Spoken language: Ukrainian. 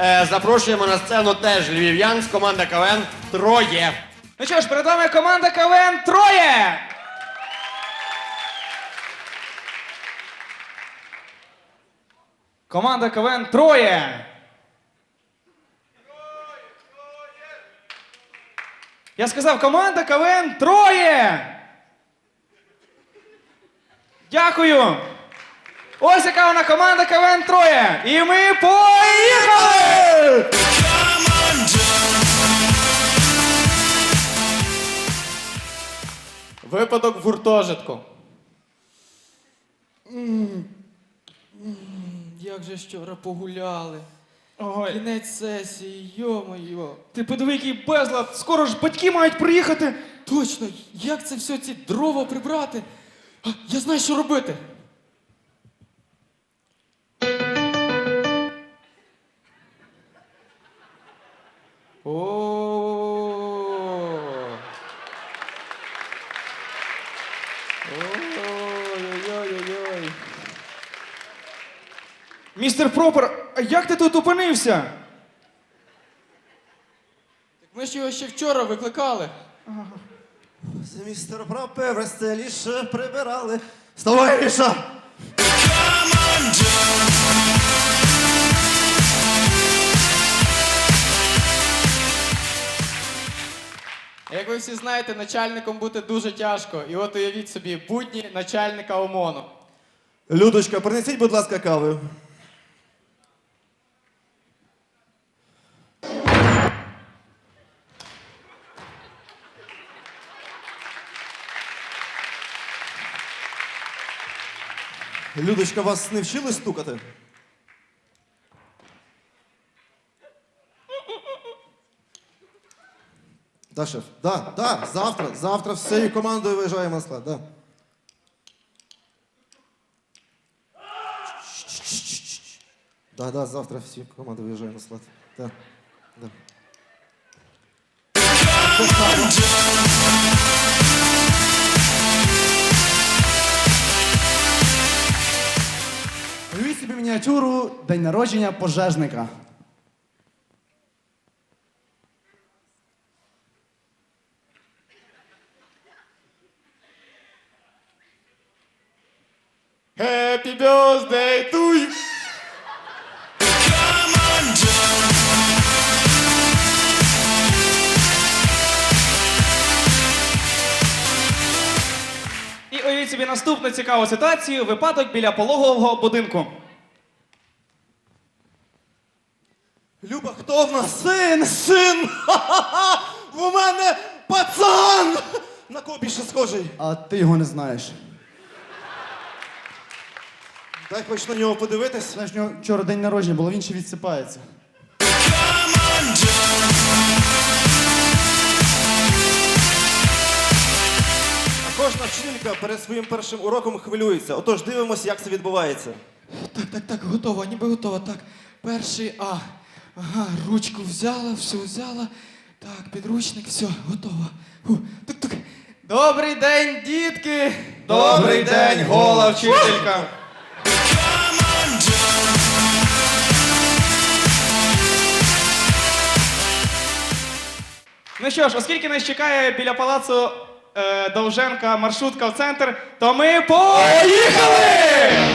Е, запрошуємо на сцену теж львів'ян з команди КВН Троє. Ну що ж, перед вами команда КВН Троє! Команда КВН Троє! Я сказав, команда КВН Троє! Дякую! Ось яка вона команда КВН Троє! І ми поїхали! Випадок в гуртожитку. Як же ж вчора погуляли. Ой, Кінець сесії, йо-моє. ти подиви, який безлад! Скоро ж батьки мають приїхати! Точно, як це все ці дрова прибрати? А, я знаю, що робити. О. Ой-ой-ой-ой. Містер Пропер, а як ти тут опинився? Так ми ж його ще вчора викликали. Це містер Пропе веселіше прибирали. Вставай, Міша! Як ви всі знаєте, начальником бути дуже тяжко. І от уявіть собі, будні начальника ОМОНу. Людочка, принесіть, будь ласка, кави. Людочка, вас не вчили стукати? Да, шеф. Да, да, завтра, завтра всією командою виїжджаємо на склад, да. Да, да, завтра всі команди виїжджаємо на склад. Да. Да. Уявіть собі мініатюру День народження пожежника. Happy birthday to you! І уявіть собі наступну цікаву ситуацію випадок біля пологового будинку. Люба, хто в нас? Син, син! Ха-ха-ха! У мене пацан! На кого більше схожий? А ти його не знаєш. Дай хоч на нього подивитись. Знаєш, у нього вчора день народження було, він ще відсипається. А кожна вчителька перед своїм першим уроком хвилюється. Отож, дивимося, як це відбувається. Так, так, так, готово, ніби готово. Так, перший А. Ага, ручку взяла, все взяла. Так, підручник, все, готово. Фу, тук, тук. Добрий день, дітки! Добрий день, гола вчителька. Ну що ж, оскільки нас чекає біля палацу е, Довженка маршрутка в центр, то ми поїхали!